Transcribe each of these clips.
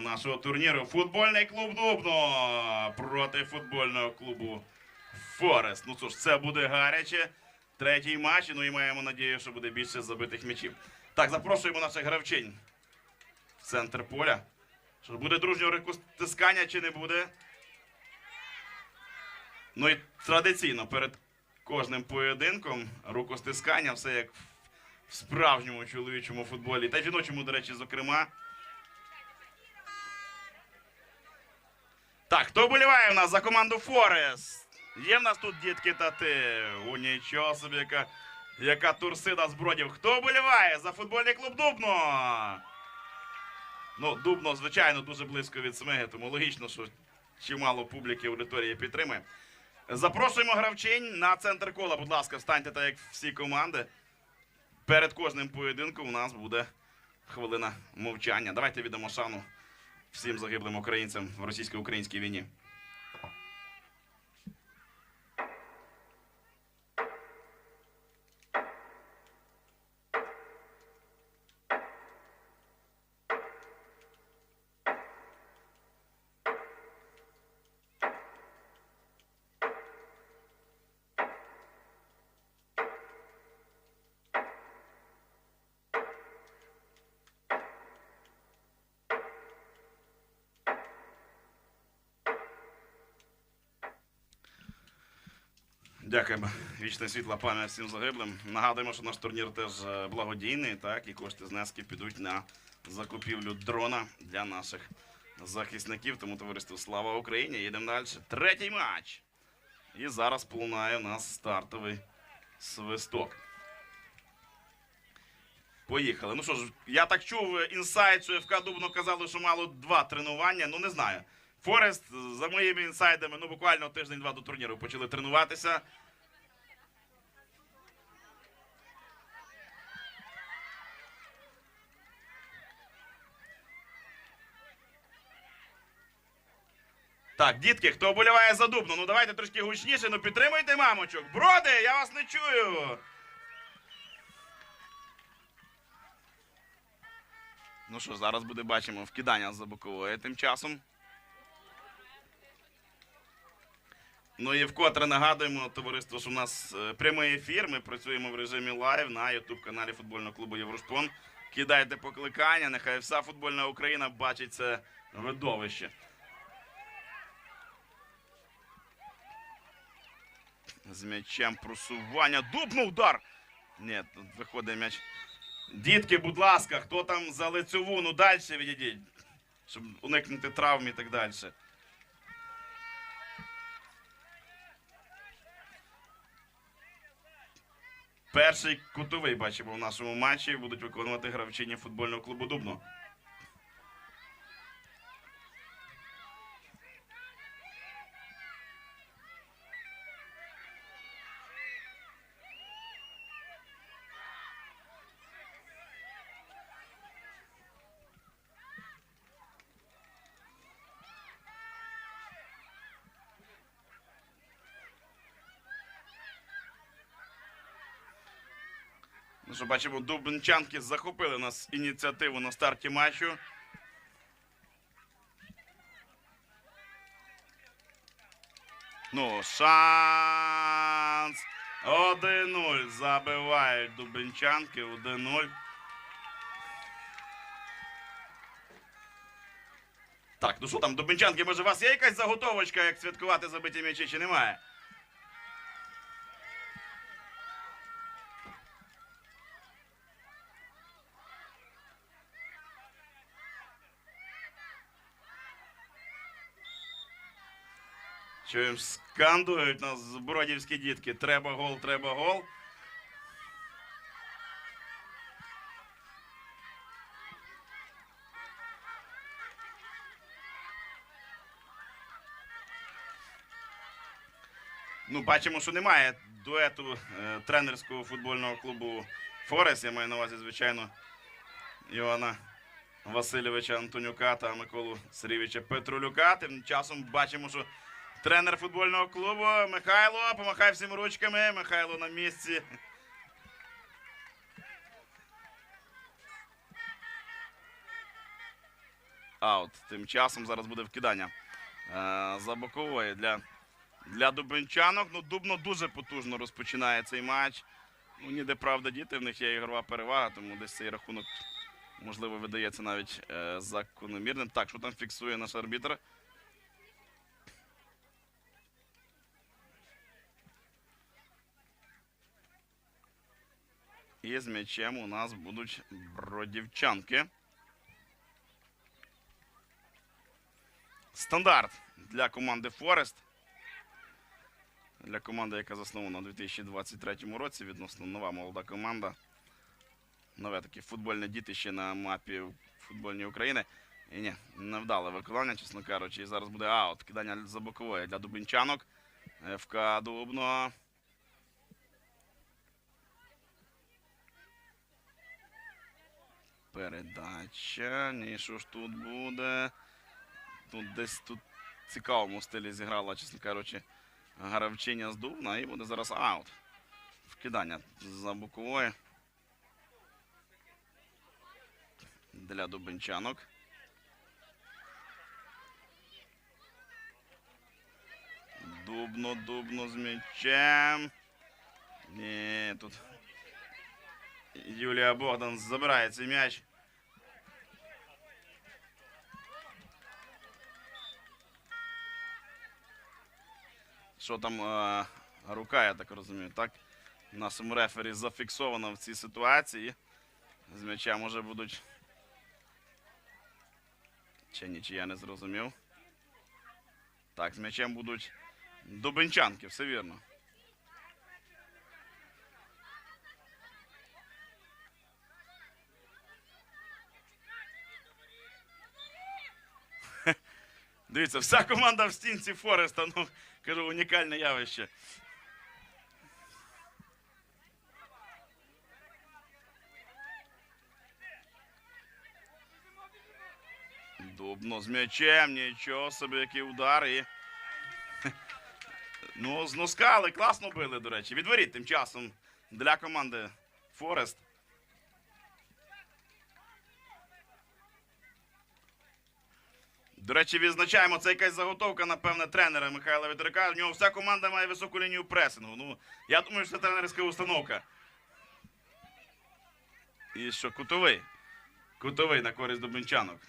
тему нашого турніру. Футбольний клуб Дубно проти футбольного клубу Форест. Ну що ж, це буде гаряче. Третій матч. Ну і маємо надію, що буде більше забитих м'ячів. Так, запрошуємо наших гравчинь в центр поля. Що буде дружнього рукостискання чи не буде? Ну і традиційно перед кожним поєдинком рукостискання, все як в справжньому чоловічому футболі, та жіночому, до речі, зокрема. Так, хто вболіває в нас за команду Форест? Є в нас тут дітки та ти. У нічого собі, яка, яка турсида з бродів. Хто вболіває за футбольний клуб Дубно? Ну, Дубно, звичайно, дуже близько від Смеги, тому логічно, що чимало публіки аудиторії підтримує. Запрошуємо гравчинь на центр кола. Будь ласка, встаньте так, як всі команди. Перед кожним поєдинком у нас буде хвилина мовчання. Давайте віддамо шану всім загиблим українцям в російсько-українській війні. Дякуємо. Вічна світла пам'ять всім загиблим. Нагадуємо, що наш турнір теж е, благодійний, так, і кошти знески підуть на закупівлю дрона для наших захисників. Тому товариство Слава Україні! Їдемо далі. Третій матч. І зараз полунає у нас стартовий свисток. Поїхали. Ну що ж, я так чув, інсайд, що ФК Дубно казали, що мало два тренування. Ну не знаю. Форест, за моїми інсайдами, ну буквально тиждень-два до турніру почали тренуватися. Так, дітки, хто вболіває за Дубно, ну давайте трошки гучніше, ну підтримуйте мамочок. Броди, я вас не чую. Ну що, зараз буде бачимо вкидання за бокової тим часом. Ну і вкотре нагадуємо товариство, що у нас е, прямий ефір. Ми працюємо в режимі лайв на ютуб каналі футбольного клубу Єврошпон. Кидайте покликання, нехай вся футбольна Україна бачить це видовище. З м'ячем просування. Дубно удар! Ні, тут виходить м'яч. Дітки, будь ласка, хто там за лицьову, ну далі відійдіть, щоб уникнути травм і так далі. Перший кутовий бачимо в нашому матчі. Будуть виконувати гравчині футбольного клубу Дубно. Бачимо, дубнчанки захопили нас ініціативу на старті матчу. Ну, шанс. 1-0. Забивають дубенчанки. 1-0. Так, ну що там, дубенчанки, може у вас є якась заготовочка, як святкувати забиті м'ячі, чи немає? Чуємо, скандують нас бродівські дітки. Треба гол, треба гол. Ну, бачимо, що немає дуету е, тренерського футбольного клубу Форест. Я маю на увазі, звичайно, Івана Васильовича Антонюка та Миколу Сергійовича Петролюка. Тим часом бачимо, що тренер футбольного клубу Михайло помахай всім ручками. Михайло на місці. аут. Тим часом зараз буде вкидання е, за бокової для, для дубенчанок. Ну, Дубно дуже потужно розпочинає цей матч. Ну, ніде правда діти, в них є ігрова перевага, тому десь цей рахунок, можливо, видається навіть е, закономірним. Так, що там фіксує наш арбітр? І з м'ячем у нас будуть бродівчанки. Стандарт для команди Форест. Для команди, яка заснована у 2023 році, відносно нова молода команда. Нове таке футбольне дітище на мапі футбольної України. І ні, невдале виконання, чесно кажучи. І зараз буде аут. Кидання за бокової для дубинчанок. ФК Дубно. Передача. Ні, що ж тут буде? Тут десь тут в цікавому стилі зіграла, чесно кажучи, гравчиня з Дубна. І буде зараз аут. Вкидання за бокової. Для дубенчанок. Дубно, дубно з м'ячем. Ні, тут Юлія Богдан забирає цей м'яч. Що там е, рука, я так розумію, так? Нашому рефері зафіксовано в цій ситуації. З м'яча може будуть. Чи ні, я не зрозумів. Так, з м'ячем будуть дубенчанки, все вірно. Дивіться, вся команда в стінці Фореста. Ну, кажу, унікальне явище. Дубно з м'ячем, нічого собі, який удар і. Ну, з носка, але класно били, до речі. Відворіть тим часом для команди Форест. До речі, відзначаємо, це якась заготовка, напевне, тренера Михайла Вітерка. В нього вся команда має високу лінію пресингу. Ну, я думаю, що це тренерська установка. І що, кутовий. Кутовий на користь дубинчанок.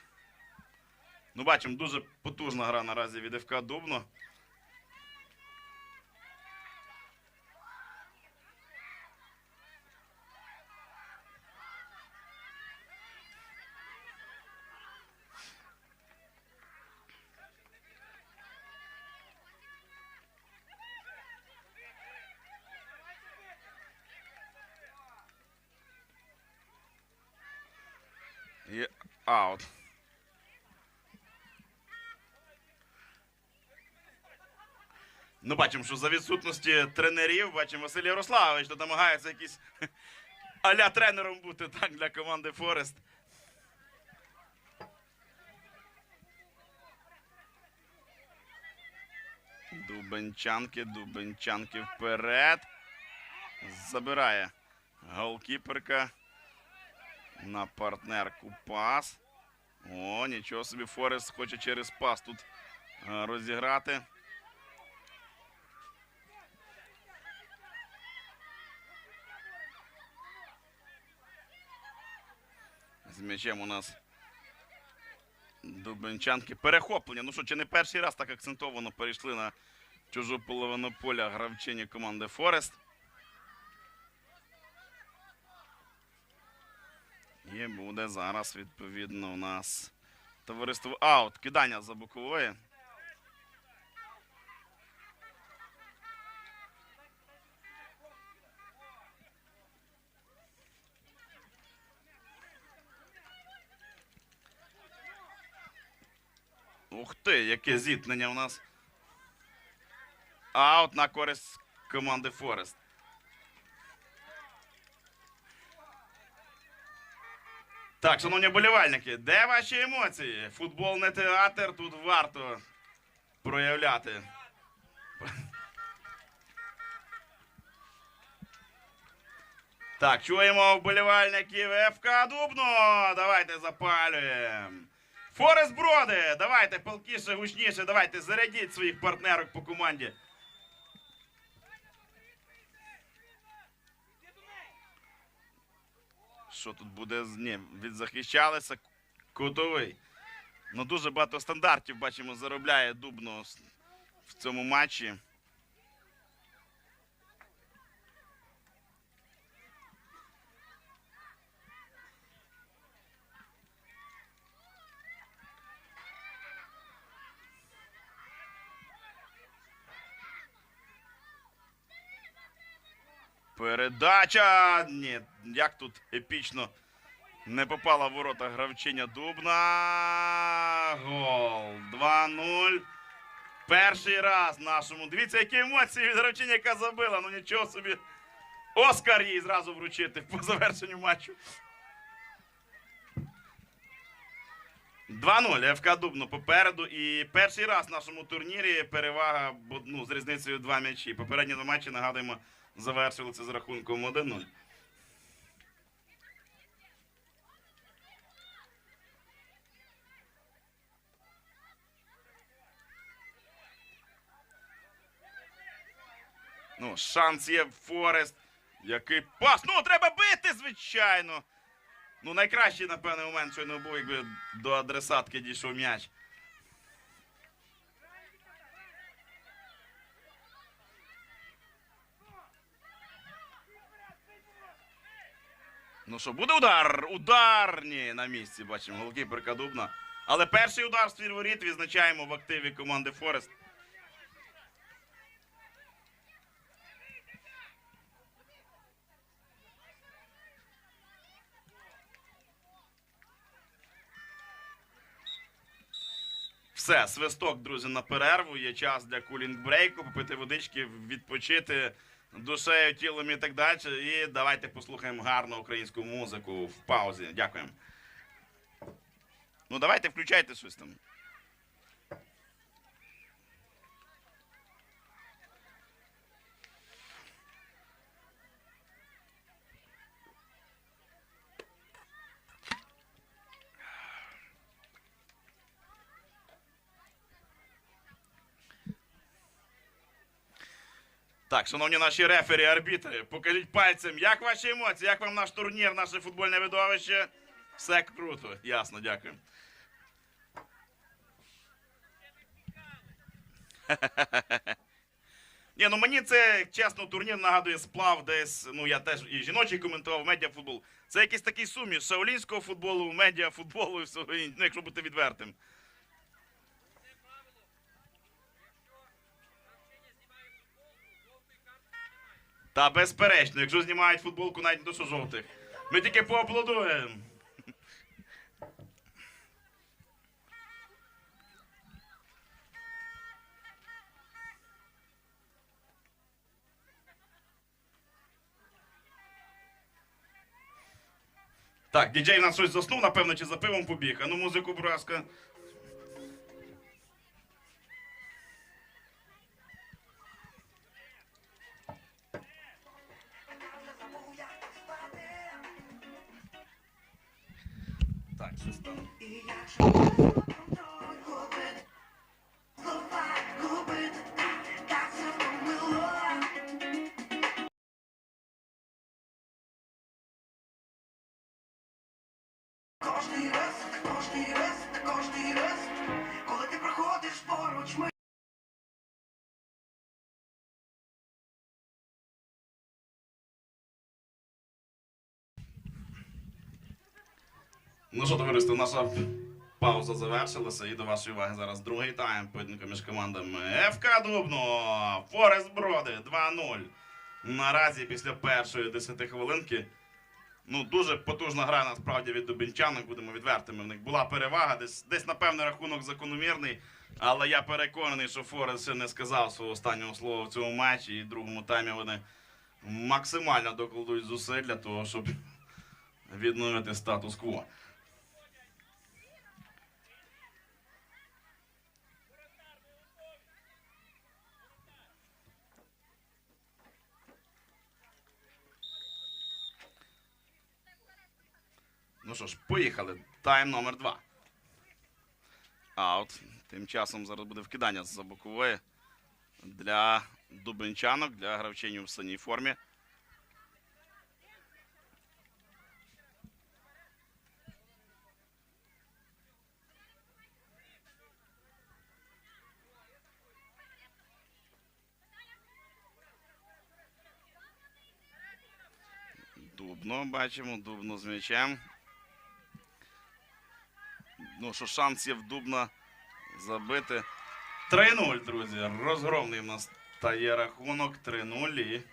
Ну, бачимо, дуже потужна гра наразі від ФК Дубно. І аут. Ну, бачимо, що за відсутності тренерів, бачимо, Василь Ярославович тут намагається якийсь аля тренером бути так для команди Форест. Дубенчанки, Дубенчанки вперед. Забирає голкіперка на партнерку пас. О, нічого собі Форест хоче через пас тут е, розіграти. З м'ячем у нас дубенчанки. Перехоплення. Ну що, чи не перший раз так акцентовано перейшли на чужу половину поля гравчині команди Форест. І буде зараз, відповідно, у нас товариство аут. Кидання за бокової. Ух ти, яке зіткнення у нас. Аут на користь команди Форест. Так, шановні болівальники, де ваші емоції? Футбол не театр, тут варто проявляти. Так, чуємо вболівальників ФК Дубно. Давайте запалюємо. Форест Броди, давайте палкіше, гучніше, давайте зарядіть своїх партнерок по команді. Що тут буде? з- Ні, відзахищалися. Кутовий. Ну дуже багато стандартів, бачимо, заробляє Дубно в цьому матчі. Передача! Ні, як тут епічно не попала в ворота гравчиня Дубна. Гол. 2-0. Перший раз нашому. Дивіться, які емоції від гравчиня, яка забила. Ну нічого собі. Оскар їй зразу вручити по завершенню матчу. 2-0. ФК Дубно попереду. І перший раз в нашому турнірі перевага ну, з різницею два м'ячі. Попередні два матчі, нагадуємо, завершилися з рахунком 1-0. Ну, шанс є Форест. Який пас. Ну, треба бити, звичайно. Ну, найкращий, напевне, момент, що не був, якби до адресатки дійшов м'яч. Ну що, буде удар? Удар! Ні, на місці бачимо. Голкіперка Дубна. Але перший удар з воріт відзначаємо в активі команди Форест. Все, свисток, друзі, на перерву. Є час для кулінг-брейку, попити водички, відпочити душею, тілом і так далі. І давайте послухаємо гарну українську музику в паузі. Дякуємо. Ну, давайте включайте щось там. Так, шановні наші рефері, арбітри, покажіть пальцем, як ваші емоції, як вам наш турнір, наше футбольне видовище? Все круто, ясно, дякую. Ні, ну мені це чесно турнір нагадує сплав десь. Ну я теж і жіночий коментував медіафутбол. Це якийсь такий суміш шаолінського футболу, медіафутболу і всього іншого, ну, якщо бути відвертим. Та безперечно, якщо знімають футболку, навіть не жовтих. Ми тільки поаплодуємо. Так, діджей в нас щось заснув, напевно, чи за пивом побіг. А ну музику, будь ласка. Ну що, товариство, наша пауза завершилася. І до вашої уваги зараз другий тайм поєдинку між командами ФК Дубно, Форест Броди 2-0. Наразі після першої 10 хвилинки. Ну, дуже потужна гра насправді від дубінчанок, будемо відвертими. В них була перевага, десь, десь напевне, рахунок закономірний. Але я переконаний, що Форест ще не сказав свого останнього слова в цьому матчі. І в другому таймі вони максимально докладуть зусиль для того, щоб відновити статус-кво. Ну що ж, поїхали. Тайм номер два. Аут. Тим часом зараз буде вкидання з-за бокової для дубенчанок, для гравчинів в синій формі. Дубно бачимо, дубно з м'ячем. Ну, що шанс є в Дубна забити. 3-0, друзі. Розгромний в нас стає рахунок 3-0 і.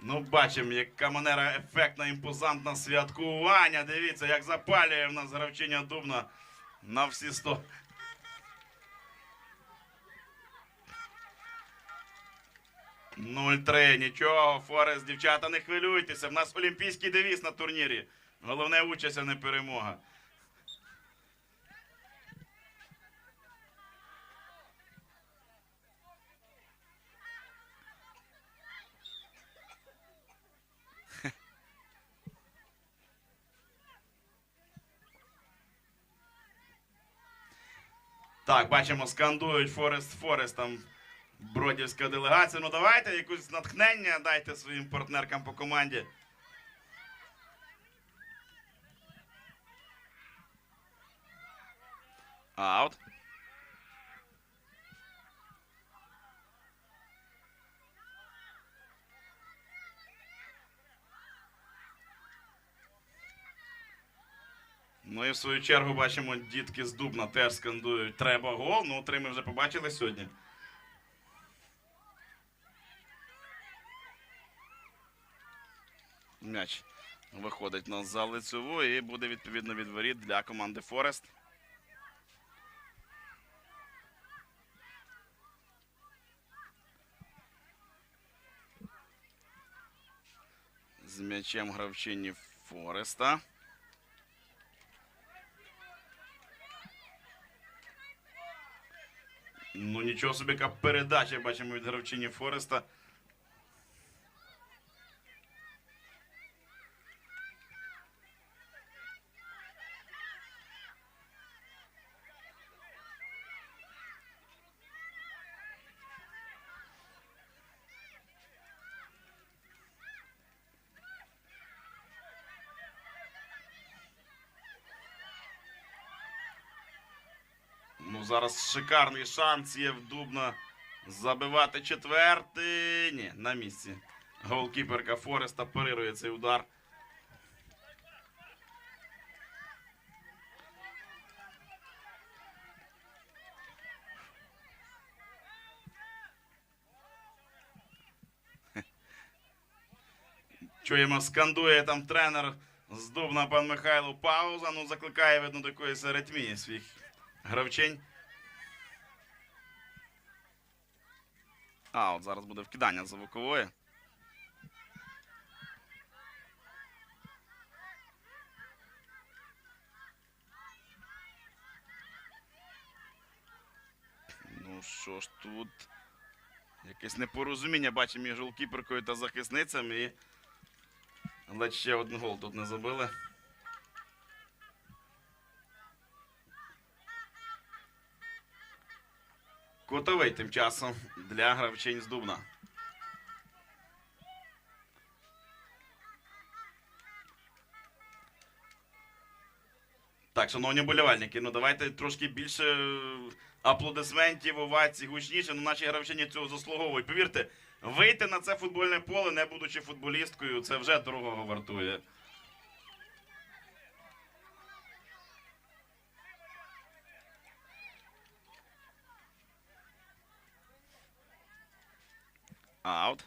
Ну, бачимо, яка манера ефектна, імпозантна святкування. Дивіться, як запалює в нас гравчиня Дубна на всі 100. Нуль три, нічого, Форест, дівчата, не хвилюйтеся. В нас олімпійський девіз на турнірі. Головне участь, а не перемога. Так, бачимо, скандують Форест Форест там бродівська делегація. Ну давайте якусь натхнення дайте своїм партнеркам по команді. Аут. Ну і в свою чергу бачимо, дітки з Дубна теж скандують треба гол. Ну, три ми вже побачили сьогодні. М'яч виходить на за лицеву і буде відповідно від воріт для команди Форест. М'ячем гравчині Фореста. Ну нічого собі, яка передача бачимо від гравчині Фореста. Ну, зараз шикарний шанс є в Дубна забивати четвертий. Ні, на місці. Голкіперка Фореста парирує цей удар. Чуємо, скандує там тренер з Дубна пан Михайло пауза. Ну, закликає, видно, до якоїсь аритмії своїх гравчинь. А, от зараз буде вкидання за бокової. Ну що ж тут? Якесь непорозуміння бачимо між голкіперкою та захисницями. І... Ледь ще один гол тут не забили. Кутовий тим часом для гравчинь з Дубна. Так, шановні болівальники, ну давайте трошки більше е, аплодисментів, овацій, гучніше. Ну, наші гравчині цього заслуговують. Повірте, вийти на це футбольне поле, не будучи футболісткою, це вже дорогого вартує. Аут.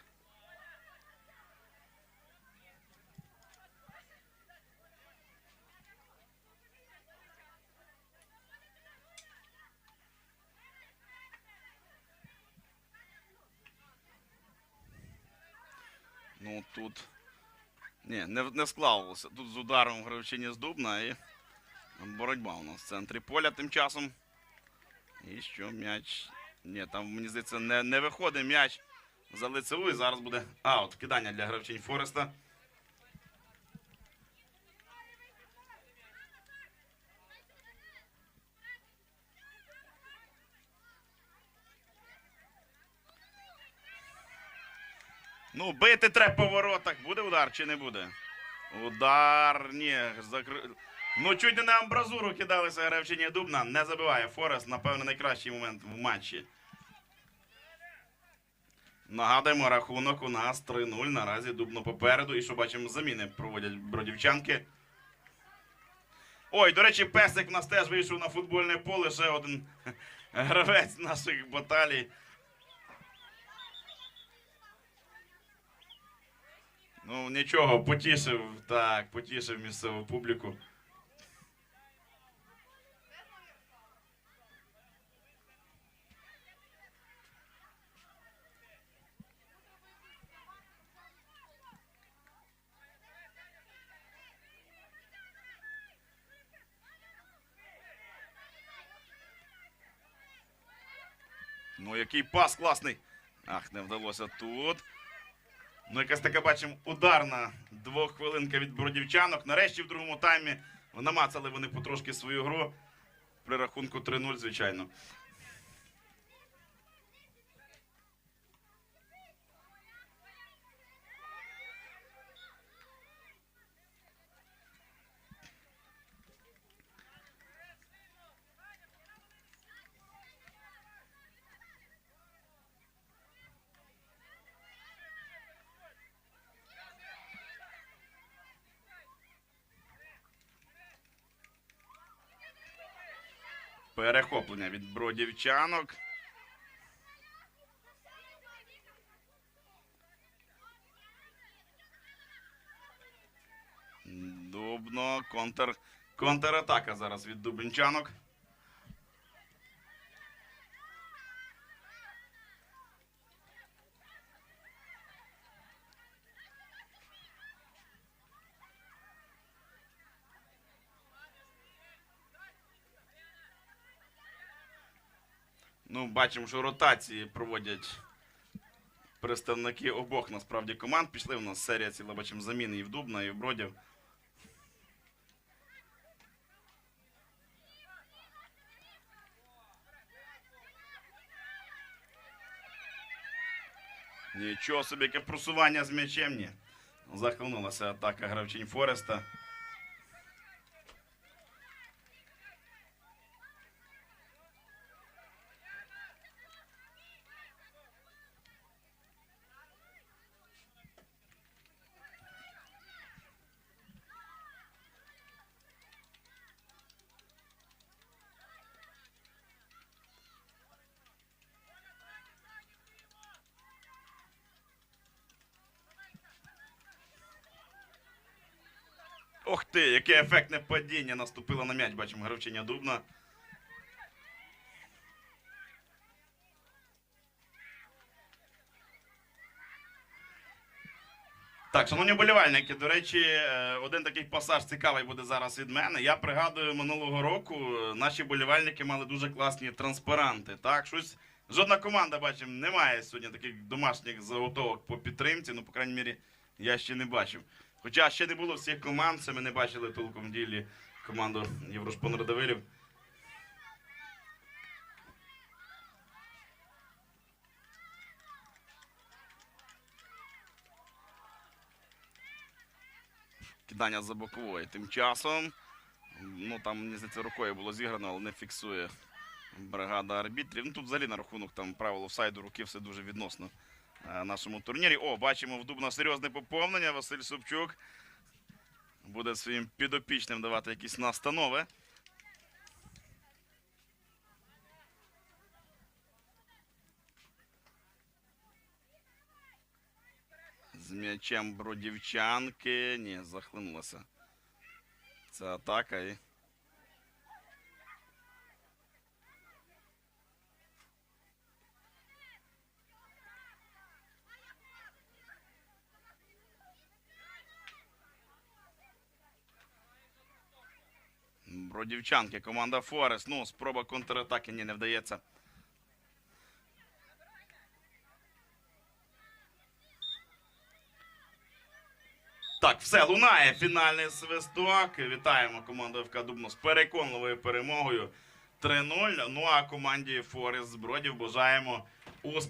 Ну тут. Ні, не, не склалося. Тут з ударом гравчині з Дубна і боротьба у нас в центрі поля тим часом. І що м'яч. Ні, там, мені здається, не, не виходить м'яч за лицеву. І зараз буде аут. Кидання для гравчинь Фореста. Ну, бити треба по воротах. Буде удар чи не буде? Удар. Ні. Закр... Ну, чуть не на амбразуру кидалися гравчині Дубна. Не забиває Форест. Напевно, найкращий момент в матчі. Нагадуємо, рахунок у нас 3-0. Наразі Дубно попереду. І що бачимо, заміни проводять бродівчанки. Ой, до речі, песик в нас теж вийшов на футбольне поле. Ще один гравець наших баталій. Ну, нічого, потішив, так, потішив місцеву публіку. Ну, який пас класний. Ах, не вдалося тут. Ну, якась така, бачимо, ударна двоххвилинка від бродівчанок. Нарешті в другому таймі намацали вони потрошки свою гру. При рахунку 3-0, звичайно. Перехоплення від бродівчанок. Дубно, контр, контратака зараз від дубенчанок. Ну, бачимо, що ротації проводять представники обох насправді команд. Пішли у нас серія ціла, бачимо, заміни і в Дубна, і в Бродів. Нічого собі, яке просування з м'ячем. Ні. Захлинулася атака гравчинь Фореста. Ох ти, яке ефектне падіння наступило на м'яч. Бачимо гравчиня Дубна. Так, шановні болівальники, до речі, е, один такий пасаж цікавий буде зараз від мене. Я пригадую минулого року е, наші болівальники мали дуже класні транспаранти. Так, щось жодна команда, бачимо, не має сьогодні таких домашніх заготовок по підтримці. Ну, по крайній мірі, я ще не бачив. Хоча ще не було всіх команд, це ми не бачили толком ділі команду Єврошпон Радивилів. Кидання за бокової. Тим часом, ну там, мені здається, рукою було зіграно, але не фіксує бригада арбітрів. Ну тут взагалі на рахунок там правил офсайду руки все дуже відносно нашому турнірі. О, бачимо в Дубно серйозне поповнення. Василь Собчук буде своїм підопічним давати якісь настанови. З м'ячем бродівчанки. Ні, захлинулася. Це атака і. Бродівчанки, команда Форест. Ну, спроба контратаки ні, не вдається. Так, все, лунає фінальний свисток. Вітаємо команду ФК Дубно з переконливою перемогою 3-0. Ну а команді Форест з Бродів бажаємо успіху.